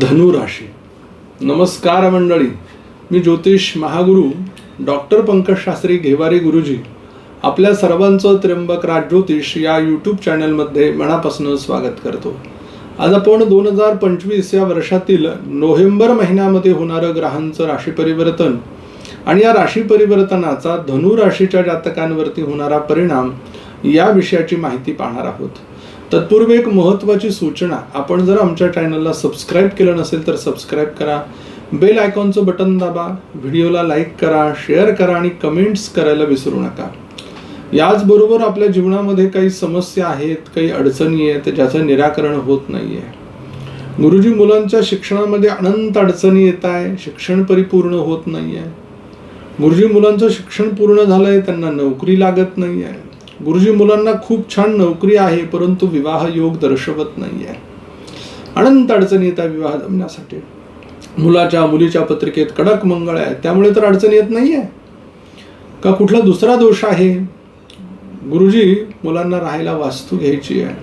धनुराशी। नमस्कार मंडळी मी ज्योतिष महागुरू डॉक्टर पंकज शास्त्री घेवारी गुरुजी. आपल्या सर्वांचं त्र्यंबक राज ज्योतिष या यूट्यूब चॅनलमध्ये मनापासून स्वागत करतो. आज आपण दोन हजार पंचवीस या वर्षातील नोव्हेंबर महिन्यामध्ये होणारं ग्रहांचं राशी परिवर्तन आणि या राशी परिवर्तनाचा धनु राशीच्या जातकांवरती होणारा परिणाम या विषयाची माहिती पाहणार आहोत. तत्पूर्वी एक महत्त्वाची सूचना आपण जर आमच्या चॅनलला सबस्क्राईब केलं नसेल तर सबस्क्राईब करा. बेल आयकॉनचं बटन दाबा व्हिडिओला लाईक करा शेअर करा आणि कमेंट्स करायला विसरू नका. याचबरोबर आपल्या जीवनामध्ये काही समस्या आहेत काही अडचणी आहेत ज्याचं निराकरण होत नाही आहे गुरुजी मुलांच्या शिक्षणामध्ये अनंत अडचणी येत आहे शिक्षण परिपूर्ण होत नाही आहे गुरुजी मुलांचं शिक्षण पूर्ण झालं आहे त्यांना नोकरी लागत नाही आहे गुरुजी मुलांना खूप छान नोकरी आहे परंतु विवाह योग दर्शवत नाही आहे अनंत अडचणी येतात विवाह जमण्यासाठी. मुलाच्या मुलीच्या पत्रिकेत कडक मंगळ आहे त्यामुळे तर अडचण येत नाही आहे का कुठला दुसरा दोष आहे? गुरुजी मुलांना राहायला वास्तू घ्यायची आहे.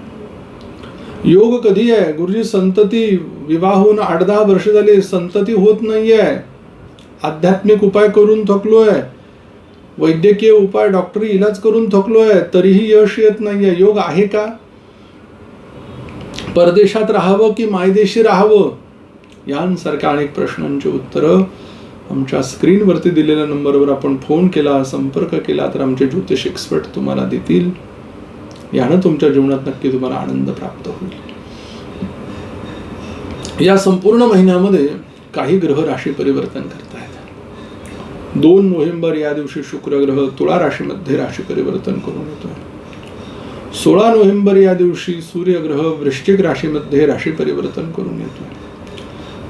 योग कधी आहे? गुरुजी संतती विवाह होऊन आठ दहा वर्ष झाली संतती होत नाही आहे आध्यात्मिक उपाय करून थकलो आहे वैद्यकीय उपाय डॉक्टरी इलाज करून थकलो आहे तरीही यश येत नाही आहे योग आहे का? परदेशात राहावं की मायदेशी राहावं? यांसारख्या अनेक प्रश्नांची उत्तरं आमच्या स्क्रीनवरती दिलेल्या नंबरवर आपण फोन केला संपर्क केला तर आमचे ज्योतिष एक्सपर्ट तुम्हाला देतील. यानं तुमच्या जीवनात नक्की तुम्हाला आनंद प्राप्त होईल. या संपूर्ण महिन्यामध्ये काही ग्रह राशी परिवर्तन करतात. दोन नोव्हेंबर या दिवशी शुक्रग्रह तुळा राशीमध्ये राशी परिवर्तन करून येतोय सोळा नोव्हेंबर या दिवशी सूर्यग्रह वृश्चिक राशीमध्ये राशी परिवर्तन करून येतो.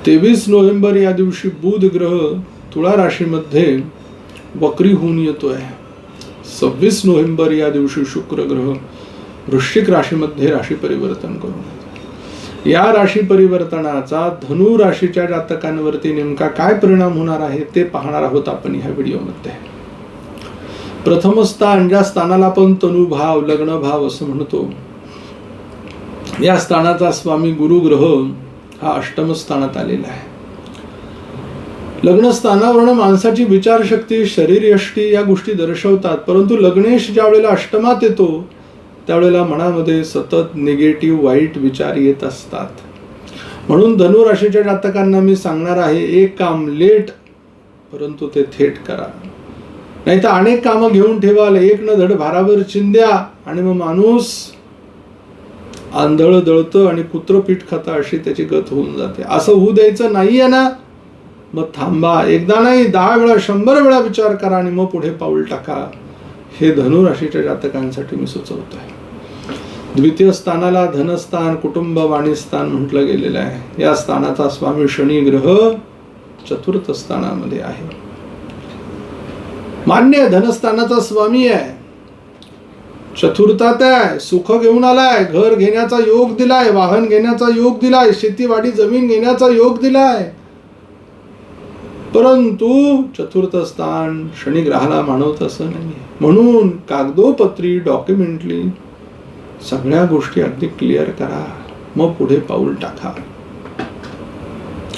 तेवीस नोव्हेंबर या दिवशी बुध ग्रह तुळा राशीमध्ये वक्री होऊन आहे. सव्वीस नोव्हेंबर या दिवशी शुक्र ग्रह वृश्चिक राशीमध्ये राशी परिवर्तन करून या राशी परिवर्तनाचा धनु राशीच्या जातकांवरती नेमका काय परिणाम होणार आहे ते पाहणार आहोत आपण ह्या व्हिडिओमध्ये. प्रथम स्थान ज्या स्थानाला आपण तनुभाव लग्न भाव असं म्हणतो. या स्थानाचा स्वामी गुरु ग्रह हा अष्टम स्थानात आलेला आहे. लग्न स्थानावरून माणसाची विचारशक्ती शरीर यष्टी या गोष्टी दर्शवतात परंतु लग्नेश ज्या वेळेला अष्टमात येतो त्यावेळेला मनामध्ये सतत निगेटिव्ह वाईट विचार येत असतात. म्हणून धनुराशीच्या जातकांना मी सांगणार आहे एक काम लेट परंतु ते थेट करा. नाही तर अनेक कामं घेऊन ठेवाल एक न धड भारावर चिंद्या आणि मग माणूस आंधळ दळतं आणि कुत्र पीठ खाता अशी त्याची गत होऊन जाते. असं होऊ द्यायचं नाही आहे ना? मग थांबा. एकदा नाही दहा वेळा शंभर वेळा विचार करा आणि मग पुढे पाऊल टाका. हे धनुराशीच्या जातकांसाठी मी सुचवतोय द्वितीय स्थानाला धनस्थान कुटुंब वाणीस्थान म्हटलं गेलेलं आहे. या स्थानाचा स्वामी शनी ग्रह चतुर्थ स्थानामध्ये आहे. मान्य धनस्थानाचा स्वामी आहे. चतुर्थात आहे सुख घेऊन आलाय घर घेण्याचा योग दिलाय वाहन घेण्याचा योग दिलाय शेतीवाडी जमीन घेण्याचा योग दिलाय. परंतु चतुर्थ स्थान शनिग्रहाला मानवत असं नाही म्हणून कागदोपत्री डॉक्युमेंटली सगळ्या गोष्टी अगदी क्लिअर करा. मग पुढे पाऊल टाका.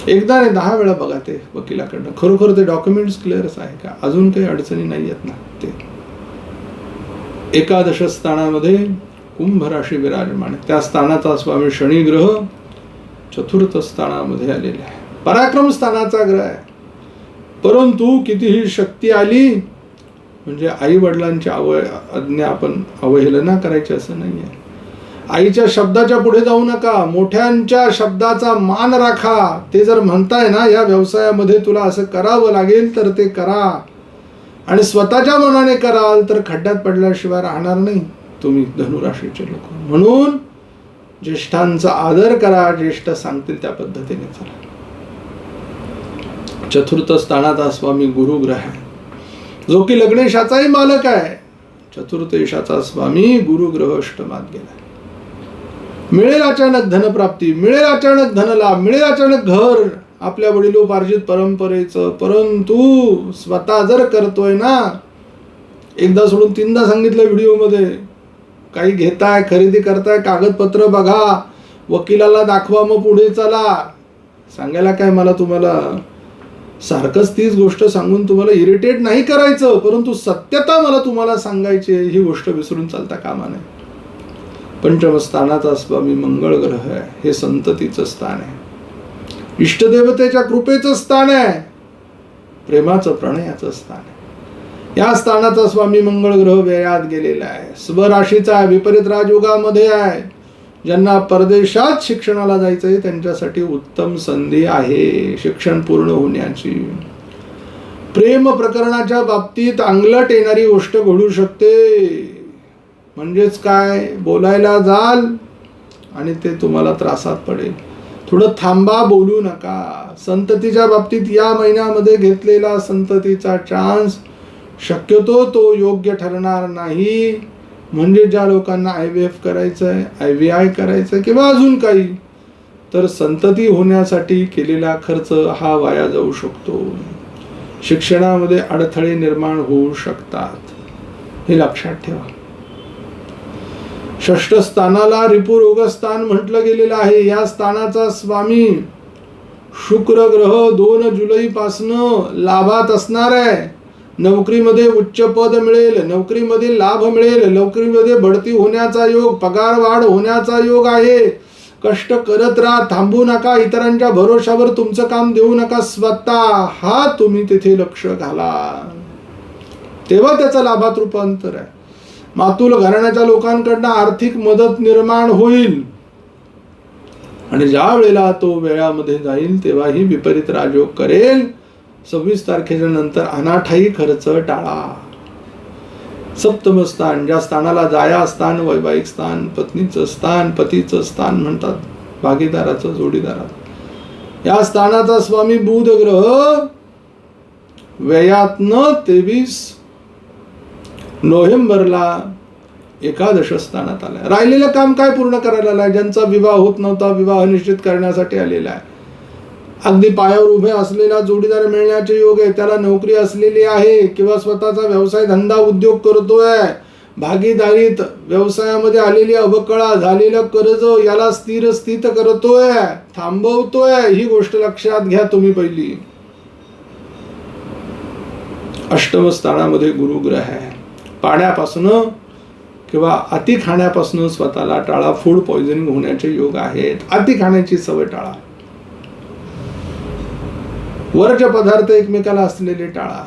एकदा नाही दहा वेळा बघा ते वकिलाकडनं. खरोखर ते डॉक्युमेंट्स क्लिअरच आहे का? अजून काही अडचणी नाही आहेत ना ते. एकादश स्थानामध्ये कुंभ राशी विराजमान. त्या स्थानाचा स्वामी शनी ग्रह चतुर्थ स्थानामध्ये आलेला आहे. पराक्रम स्थानाचा ग्रह आहे. परंतु कितीही शक्ती आली म्हणजे आई वडिलांची अवय आज्ञा आपण अवहेलना करायची असं नाही आहे आईच्या शब्दाच्या पुढे जाऊ नका मोठ्यांच्या शब्दाचा मान राखा. ते जर म्हणताय ना या व्यवसायामध्ये तुला असं करावं लागेल तर ते करा. आणि स्वतःच्या मनाने कराल तर खड्ड्यात पडल्याशिवाय राहणार नाही तुम्ही धनुराशीचे लोक. म्हणून ज्येष्ठांचा आदर करा ज्येष्ठ सांगतील त्या पद्धतीने चला. चतुर्थ स्थानाचा स्वामी गुरुग्रह आहे. जो की लग्नेशाचाही मालक आहे. चतुर्थ यशाचा स्वामी गुरुग्रह अष्टमात गेला मिळेल अचानक धनप्राप्ती मिळेल अचानक धनलाभ मिळेल अचानक घर. आपल्या वडिलोपार्जित परंपरेचं परंतु स्वतः जर करतोय ना एकदा सोडून तीनदा सांगितलं व्हिडिओमध्ये काही घेताय खरेदी करताय कागदपत्र बघा वकिलाला दाखवा मग पुढे चला. सांगायला काय मला तुम्हाला? सारखंच तीच गोष्ट सांगून तुम्हाला इरिटेट नाही करायचं परंतु सत्यता मला तुम्हाला सांगायची आहे, ही गोष्ट विसरून चालता कामा नये. पंचमस्थानाचा स्वामी मंगळ ग्रह आहे हे संततीचं स्थान आहे. इष्टदेवतेच्या कृपेचं स्थान आहे प्रेमाचं प्रणयाचं स्थान आहे. या स्थानाचा स्वामी मंगळ ग्रह व्ययात गेलेला आहे. स्वराशीचा आहे विपरीत राजयोगामध्ये आहे. ज्यांना परदेशात शिक्षणाला जायचं आहे त्यांच्यासाठी उत्तम संधी आहे. शिक्षण पूर्ण होण्याची प्रेम प्रकरणाच्या बाबतीत अंगलट येणारी गोष्ट घडू शकते. म्हणजेच काय? बोलायला जाल आणि ते तुम्हाला त्रासात पडेल. थोडं थांबा बोलू नका. संततीच्या बाबतीत या महिन्यामध्ये घेतलेला संततीचा चान्स शक्यतो तो योग्य ठरणार नाही. म्हणजे ज्या लोकांना आय व्ही एफ करायचं आहे आय व्ही आय करायचं आहे किंवा अजून काही तर संतती होण्यासाठी केलेला खर्च हा वाया जाऊ शकतो. शिक्षणामध्ये अडथळे निर्माण होऊ शकतात. हे लक्षात ठेवा. षष्ठ स्थानाला रिपुरोग स्थान म्हटलं गेलेलं आहे. या स्थानाचा स्वामी शुक्र ग्रह दोन जुलैपासनं लाभात असणार आहे. नोकरीमध्ये उच्च पद मिळेल नोकरीमध्ये लाभ मिळेल नोकरीमध्ये बढती होण्याचा योग पगार वाढ होण्याचा योग आहे. कष्ट करत राहा थांबू नका इतरांच्या भरोशावर तुमचं काम देऊ नका स्वतः हा तुम्ही तिथे लक्ष घाला. तेव्हा त्याचं लाभात रूपांतर आहे. मातुल घराण्याच्या लोकांकडनं आर्थिक मदत निर्माण होईल. आणि ज्या वेळेला तो वेळामध्ये जाईल तेव्हाही विपरीत राजयोग करेल. सव्वीस तारखेच्या नंतर अनाठाई खर्च टाळा. सप्तम स्थान ज्या स्थानाला जाया स्थान वैवाहिक स्थान पत्नीचं स्थान पतीचं स्थान म्हणतात भागीदाराचं जोडीदारात या स्थानाचा स्वामी बुध ग्रह व्ययातनं तेवीस नोव्हेंबरला एकादश स्थानात आलाय. राहिलेलं काम काय पूर्ण करायला आलाय ज्यांचा विवाह होत नव्हता विवाह निश्चित करण्यासाठी आलेला आहे. अगदी पायावर उभे असलेला जोडीदार मिळण्याचे योग आहे. त्याला नोकरी असलेली आहे किंवा स्वतःचा व्यवसाय धंदा उद्योग करतोय. भागीदारीत व्यवसायामध्ये आलेली अवकळा झालेलं कर्ज याला स्थिर स्थित करतोय. थांबवतोय. ही गोष्ट लक्षात घ्या तुम्ही पहिली. अष्टम स्थानामध्ये गुरुग्रह आहे. पाण्यापासून किंवा अति खाण्यापासून स्वतःला टाळा फूड पॉइझनिंग होण्याचे योग आहेत. अति खाण्याची सवय टाळा. वरचे पदार्थ एकमेकाला असलेले टाळा.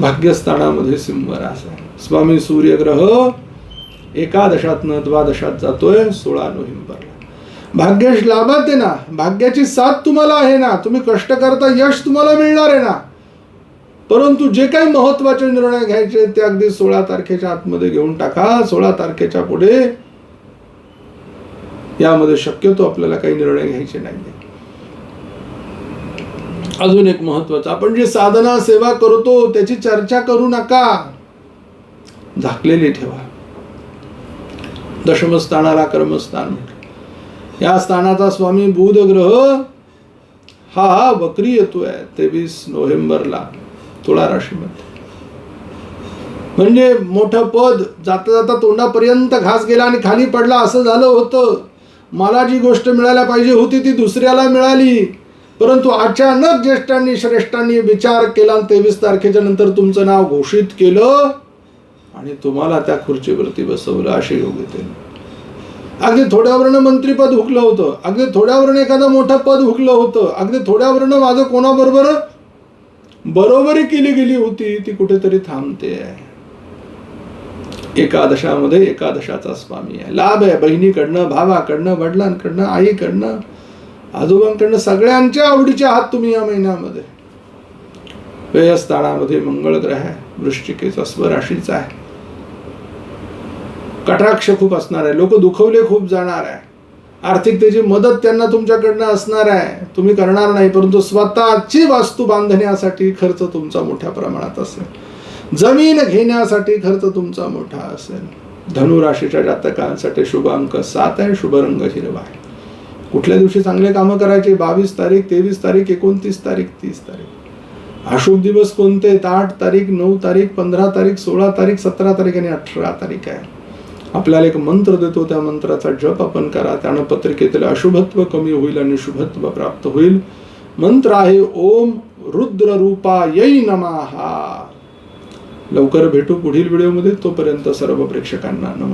भाग्यस्थानामध्ये सिंह रास आहे. स्वामी सूर्यग्रह एकादशातनं द्वादशात जातोय सोळा नोव्हेंबरला. भाग्यश लाभात आहे ना भाग्याची साथ तुम्हाला आहे ना तुम्ही कष्ट करता यश तुम्हाला मिळणार आहे ना. परंतु जे काही महत्त्वाचे निर्णय घ्यायचे ते अगदी सोळा तारखेच्या आतमध्ये घेऊन टाका सोळा तारखेच्या पुढे. यामध्ये शक्यतो आपल्याला काही निर्णय घ्यायचे नाही अजून एक महत्वाचं आपण जे साधना सेवा करतो त्याची चर्चा करू नका. झाकलेली ठेवा. दशमस्थानाला कर्मस्थान म्हटलं. या स्थानाचा स्वामी बुध ग्रह हा वक्री येतोय तेवीस नोव्हेंबरला तुळा राशीमध्ये म्हणजे मोठं पद जाता जाता तोंडापर्यंत घास गेला आणि खाली पडला असं झालं होतं. मला जी गोष्ट मिळायला पाहिजे होती ती दुसऱ्याला मिळाली. परंतु अचानक ज्येष्ठांनी श्रेष्ठांनी विचार केला आणि तेवीस तारखेच्या नंतर तुमचं नाव घोषित केलं आणि तुम्हाला त्या खुर्चीवरती बसवलं असे योग अगदी थोड्यावरनं मंत्रीपद हुकलं होतं. अगदी थोड्यावरनं एखादं मोठं पद हुकलं होतं. अगदी थोड्यावरनं माझं कोणाबरोबर बरोबरी केली गेली होती ती कुठेतरी थांबते. आहे एकादशामध्ये एकादशाचा स्वामी आहे. लाभ आहे. बहिणीकडनं भावाकडनं वडिलांकडनं आईकडनं. आजोबांकडनं सगळ्यांच्या आवडीचे आहात तुम्ही या महिन्यामध्ये. व्ययस्थानामध्ये मंगळ ग्रह आहे वृश्चिकेचा स्वराशीचा आहे. कटाक्ष खूप असणार आहे. लोक दुखवले खूप जाणार आहे. आर्थिकतेची मदत त्यांना तुमच्याकडनं असणार आहे. तुम्ही करणार नाही परंतु स्वतःची वास्तू बांधण्यासाठी खर्च तुमचा मोठ्या प्रमाणात असेल. जमीन घेण्यासाठी खर्च तुमचा मोठा असेल. धनुराशीच्या जातकांसाठी शुभ अंक सात आहे शुभ रंग हिरवा आहे. कुठल्या दिवशी चांगले कामं करायचे? बावीस तारीख तेवीस तारीख एकोणतीस तारीख तीस तारीख. अशुभ दिवस कोणते? आठ तारीख नऊ तारीख पंधरा तारीख सोळा तारीख सतरा तारीख आणि अठरा तारीख आहे. आपल्याला एक मंत्र देतो त्या मंत्राचा जप आपण करा. त्यानं पत्रिकेतील अशुभत्व कमी होईल आणि शुभत्व प्राप्त होईल. मंत्र आहे ओम रुद्र रूपा यै नमाहा लवकर भेटू पुढील व्हिडिओमध्ये. तोपर्यंत सर्व प्रेक्षकांना नमस्कार.